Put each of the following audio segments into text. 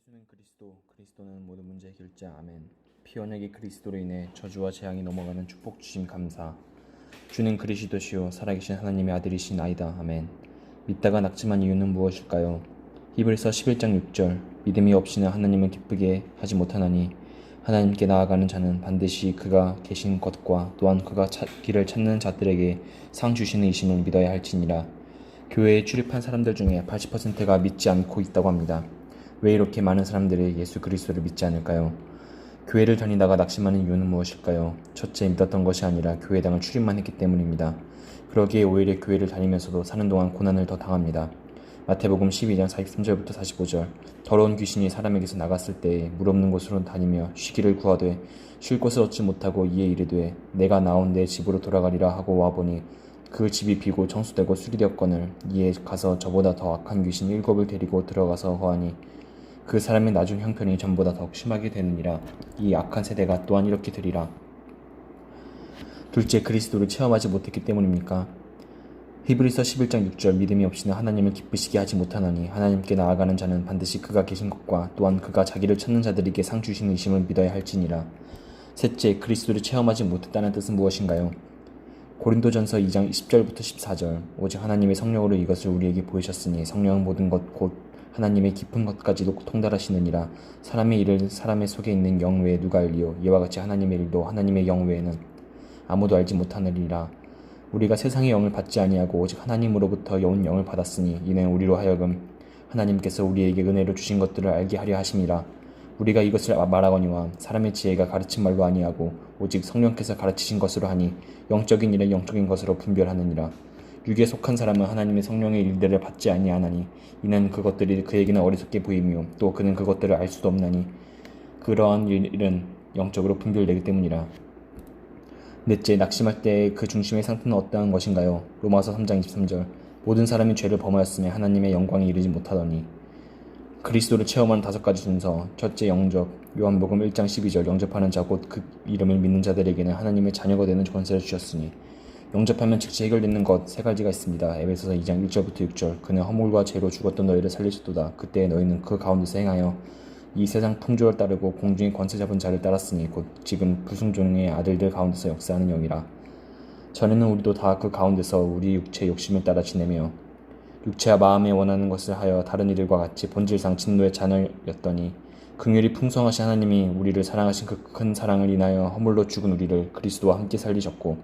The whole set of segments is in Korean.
예수는 그리스도, 그리스도는 모든 문제 해결자. 아멘. 피언에게 그리스도로 인해 저주와 재앙이 넘어가는 축복 주심 감사. 주는 그리스도시요 살아계신 하나님의 아들이신 아이다. 아멘. 믿다가 낙심한 이유는 무엇일까요? 히브리서 11장 6절 믿음이 없이는 하나님을 기쁘게 하지 못하나니 하나님께 나아가는 자는 반드시 그가 계신 것과 또한 그가 차- 길을 찾는 자들에게 상 주시는 이심을 믿어야 할지니라. 교회에 출입한 사람들 중에 80%가 믿지 않고 있다고 합니다. 왜 이렇게 많은 사람들이 예수 그리스도를 믿지 않을까요? 교회를 다니다가 낙심하는 이유는 무엇일까요? 첫째 믿었던 것이 아니라 교회당을 출입만 했기 때문입니다. 그러기에 오히려 교회를 다니면서도 사는 동안 고난을 더 당합니다. 마태복음 12장 43절부터 45절 더러운 귀신이 사람에게서 나갔을 때에 물 없는 곳으로 다니며 쉬기를 구하되 쉴 곳을 얻지 못하고 이에 이르되 내가 나온 내 집으로 돌아가리라 하고 와보니 그 집이 비고 청수되고 수리되었거늘 이에 가서 저보다 더 악한 귀신 일곱을 데리고 들어가서 허하니 그 사람의 나중 형편이 전보다 더욱 심하게 되느니라 이 악한 세대가 또한 이렇게 되리라 둘째 그리스도를 체험하지 못했기 때문입니까? 히브리서 11장 6절 믿음이 없이는 하나님을 기쁘시게 하지 못하나니 하나님께 나아가는 자는 반드시 그가 계신 것과 또한 그가 자기를 찾는 자들에게 상 주시는 의심을 믿어야 할지니라 셋째 그리스도를 체험하지 못했다는 뜻은 무엇인가요? 고린도전서 2장 10절부터 14절 오직 하나님의 성령으로 이것을 우리에게 보이셨으니 성령은 모든 것곧 하나님의 깊은 것까지도 통달하시느니라. 사람의 일을 사람의 속에 있는 영 외에 누가 알리요? 이와 같이 하나님의 일도 하나님의 영 외에는 아무도 알지 못하느니라. 우리가 세상의 영을 받지 아니하고 오직 하나님으로부터 온 영을 받았으니 이는 우리로 하여금 하나님께서 우리에게 은혜로 주신 것들을 알게 하려 하심이라. 우리가 이것을 말하거니와 사람의 지혜가 가르친 말로 아니하고 오직 성령께서 가르치신 것으로 하니 영적인 일은 영적인 것으로 분별하느니라 육에 속한 사람은 하나님의 성령의 일들을 받지 아니하나니 이는 그것들이 그에게는 어리석게 보이며 또 그는 그것들을 알 수도 없나니 그러한 일은 영적으로 분별되기 때문이라. 넷째 낙심할 때그 중심의 상태는 어떠한 것인가요? 로마서 3장 23절. 모든 사람이 죄를 범하였으며 하나님의 영광에 이르지 못하더니. 그리스도를 체험하는 다섯 가지 순서. 첫째 영접 요한복음 1장 12절. 영접하는 자 곧 그 이름을 믿는 자들에게는 하나님의 자녀가 되는 권세를 주셨으니 영접하면 즉시 해결되는 것 세 가지가 있습니다. 에베소서 2장 1절부터 6절 그는 허물과 죄로 죽었던 너희를 살리셨도다. 그때 너희는 그 가운데서 행하여 이 세상 풍조를 따르고 공중의 권세 잡은 자를 따랐으니 곧 지금 불순종의 아들들 가운데서 역사하는 영이라. 전에는 우리도 다 그 가운데서 우리 육체 욕심을 따라 지내며 육체와 마음에 원하는 것을 하여 다른 이들과 같이 본질상 진노의 자녀였더니 긍휼이 풍성하신 하나님이 우리를 사랑하신 그 큰 사랑을 인하여 허물로 죽은 우리를 그리스도와 함께 살리셨고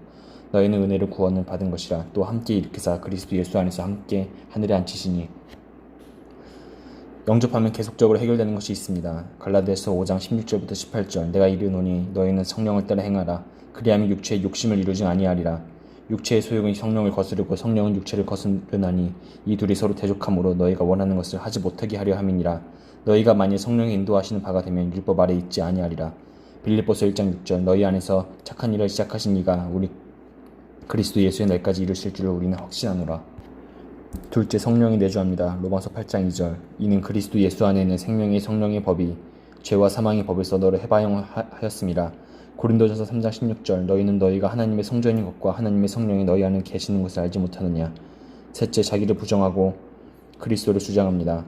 너희는 은혜를 구원을 받은 것이라 또 함께 일으키사 그리스도 예수 안에서 함께 하늘에 앉히시니. 영접하면 계속적으로 해결되는 것이 있습니다. 갈라디아서 5장 16절부터 18절. 내가 이르노니 너희는 성령을 따라 행하라. 그리하면 육체의 욕심을 이루지 아니하리라. 육체의 소욕은 성령을 거스르고 성령은 육체를 거스르나니 이 둘이 서로 대적함으로 너희가 원하는 것을 하지 못하게 하려 함이니라. 너희가 만일 성령의 인도하시는 바가 되면 율법 아래 있지 아니하리라. 빌립보서 1장 6절. 너희 안에서 착한 일을 시작하신 이가 우리 그리스도 예수의 날까지 이루실 줄을 우리는 확신하노라 둘째 성령이 내주합니다. 로마서 8장 2절 이는 그리스도 예수 안에 있는 생명의 성령의 법이 죄와 사망의 법을 너를 해방하였습니다. 고린도전서 3장 16절 너희는 너희가 하나님의 성전인 것과 하나님의 성령이 너희 안에 계시는 것을 알지 못하느냐 셋째 자기를 부정하고 그리스도를 주장합니다.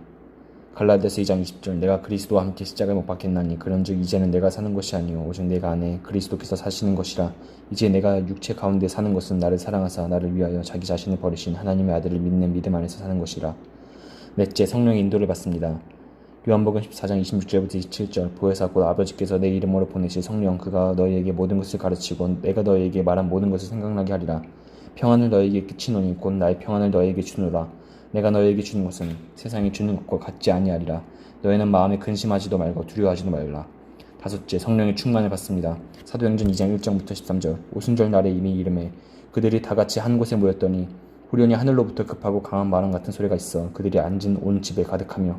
갈라디아서 2장 20절 내가 그리스도와 함께 십자가에 못 박혔나니 그런즉 이제는 내가 사는 것이 아니요 오직 내가 안에 그리스도께서 사시는 것이라. 이제 내가 육체 가운데 사는 것은 나를 사랑하사 나를 위하여 자기 자신을 버리신 하나님의 아들을 믿는 믿음 안에서 사는 것이라. 넷째 성령의 인도를 받습니다. 요한복음 14장 26절부터 27절 보혜사 곧 아버지께서 내 이름으로 보내실 성령 그가 너희에게 모든 것을 가르치고 내가 너희에게 말한 모든 것을 생각나게 하리라. 평안을 너희에게 끼치노니 곧 나의 평안을 너희에게 주노라 내가 너희에게 주는 것은 세상이 주는 것과 같지 아니하리라. 너희는 마음에 근심하지도 말고 두려워하지도 말라. 다섯째 성령의 충만을 받습니다. 사도행전 2장 1절부터 13절 오순절 날에 이미 이름에 그들이 다 같이 한 곳에 모였더니 후련히 하늘로부터 급하고 강한 바람 같은 소리가 있어 그들이 앉은 온 집에 가득하며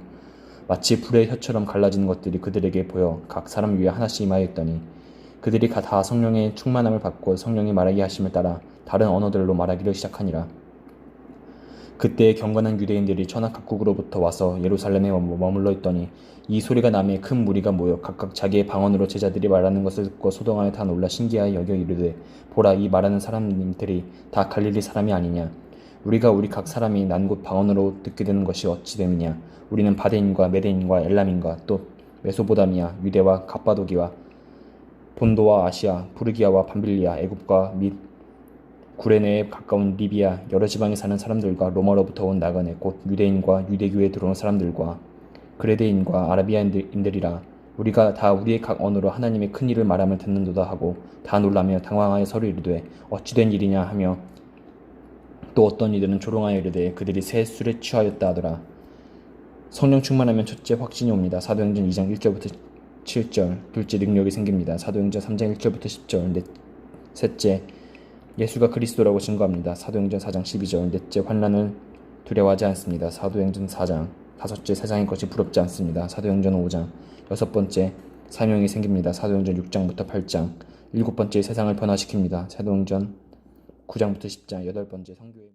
마치 불의 혀처럼 갈라지는 것들이 그들에게 보여 각 사람 위에 하나씩 임하였더니 그들이 다 성령의 충만함을 받고 성령이 말하게 하심을 따라 다른 언어들로 말하기를 시작하니라. 그때 경건한 유대인들이 천하 각국으로부터 와서 예루살렘에 머물러 있더니 이 소리가 남에 큰 무리가 모여 각각 자기의 방언으로 제자들이 말하는 것을 듣고 소동하여 다 놀라 신기하여 여겨 이르되 보라 이 말하는 사람들이 다 갈릴리 사람이 아니냐? 우리가 우리 각 사람이 난 곳 방언으로 듣게 되는 것이 어찌 됨이냐? 우리는 바데인과 메데인과 엘람인과 또 메소보다미아 유대와 갑바도기와 본도와 아시아 부르기아와 밤빌리아 애굽과 및 구레네에 가까운 리비아 여러 지방에 사는 사람들과 로마로부터 온 나그네 곧 유대인과 유대교에 들어온 사람들과 그레데인과 아라비아인들이라 우리가 다 우리의 각 언어로 하나님의 큰 일을 말하며 듣는도다 하고 다 놀라며 당황하여 서로 이르되 어찌 된 일이냐 하며 또 어떤 이들은 조롱하여 이르되 그들이 새 술에 취하였다 하더라. 성령 충만하면 첫째 확신이 옵니다. 사도행전 2장 1절부터 7절 둘째 능력이 생깁니다. 사도행전 3장 1절부터 10절 넷, 셋째 예수가 그리스도라고 증거합니다. 사도행전 4장 12절 넷째 환란을 두려워하지 않습니다. 사도행전 4장 다섯째 세상의 것이 부럽지 않습니다. 사도행전 5장 여섯 번째 사명이 생깁니다. 사도행전 6장부터 8장 일곱 번째 세상을 변화시킵니다. 사도행전 9장부터 10장 여덟 번째 성교의